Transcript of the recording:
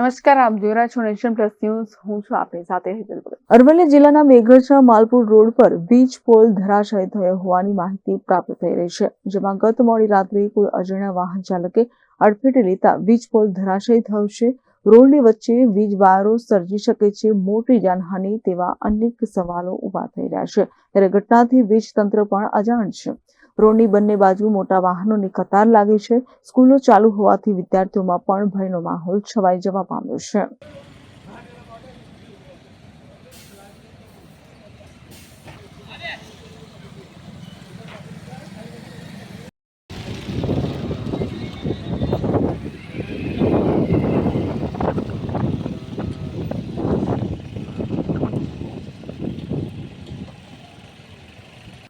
નમસ્કાર, આપ જોઈ રહ્યા છો નેશન પ્લસ ન્યૂઝ. હું છું આપની સાથે હેતલ અરવલ્લી જિલ્લાના મેઘરજા માલપુર રોડ પર વીજ પોલ ધરાશય થયો હોવાની માહિતી પ્રાપ્ત થઈ રહી છે, જેમાં ગત મોડી રાત્રે કોઈ અજાણ્યા વાહન ચાલકે અડફેટે લેતા વીજ પોલ ધરાશય થયો છે. રોડની વચ્ચે વીજ વાયરો સર્જી શકે છે, મોટી જાનહાનિ તેવા અનેક સવાલો ઊભા થઈ રહ્યા છે. ત્યારે ઘટનાથી વીજ તંત્ર પણ અજાણ છે. રોડની બંને બાજુ મોટા વાહનોની કતાર લાગી છે. સ્કૂલો ચાલુ હોવાથી વિદ્યાર્થીઓમાં પણ ભયનો માહોલ છવાઈ જવા પામ્યો છે.